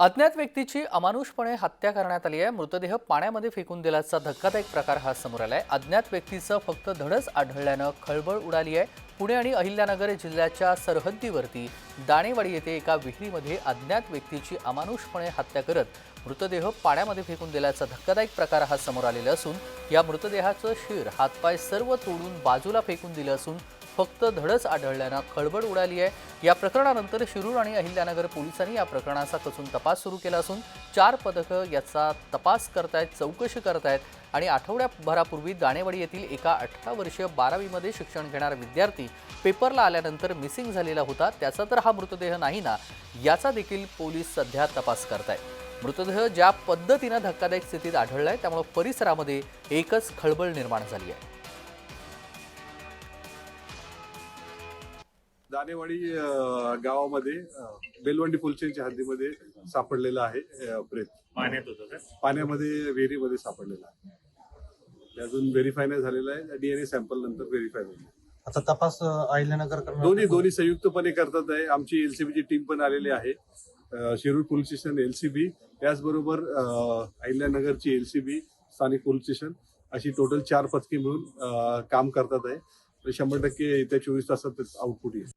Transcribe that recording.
अज्ञात व्यक्तीची अमानुषपणे हत्या करण्यात आली आहे. मृतदेह पाण्यामध्ये फेकून दिल्याचा धक्कादायक प्रकार हा समोर आलाय. अज्ञात व्यक्तीचं फक्त धडच आढळल्यानं खळबळ उडाली आहे. पुणे आणि अहिल्यानगर जिल्ह्याच्या सरहद्दीवरती दाणेवाडी येथे एका विहिरीमध्ये अज्ञात व्यक्तीची अमानुषपणे हत्या करत मृतदेह पाण्यामध्ये फेकून दिल्याचा धक्कादायक प्रकार हा समोर आलेला असून या मृतदेहाचं शिर हातपाय सर्व तोडून बाजूला फेकून दिलं असून फक्त धडच आढळल्यानं खळबळ उडाली आहे. या प्रकरणानंतर शिरूर आणि अहिल्यानगर पोलिसांनी या प्रकरणाचा कसून तपास सुरू केला असून चार पथकं याचा तपास करतायत चौकशी करतायत आणि आठवड्याभरापूर्वी दाणेवाडी येथील एका अठरा वर्षीय बारावीमध्ये शिक्षण घेणारा विद्यार्थी पेपरला आल्यानंतर मिसिंग झालेला होता. त्याचा तर हा मृतदेह नाही ना याचा देखील पोलीस सध्या तपास करतायत. मृतदेह ज्या पद्धतीनं धक्कादायक स्थितीत आढळलाय त्यामुळे परिसरामध्ये एकच खळबळ निर्माण झाली आहे. दानेवाडी गावामध्ये बेलवंडी फुलचेंच्या हद्दीमध्ये सापडलेला आहे प्रेत. पाण्यात होतं पाण्यामध्ये विहिरीमध्ये सापडलेला आहे. ते अजून व्हेरीफाय नाही झालेला आहे. डीएनए सॅम्पल नंतर व्हेरीफाय होईल. आता तपास अहिल्यानगर करणार दोन्ही दोन्ही संयुक्तपणे करतात आहे. आमची एलसीबीची टीम पण आलेली आहे. शिरूर पोलीस स्टेशन एलसीबी त्याचबरोबर अहिल्यानगरची एलसीबी स्थानिक पोलीस स्टेशन. अशी टोटल चार पथके मिळून काम करतात आहे. शंभर टक्के येत्या चोवीस तासात आउटपुट येईल.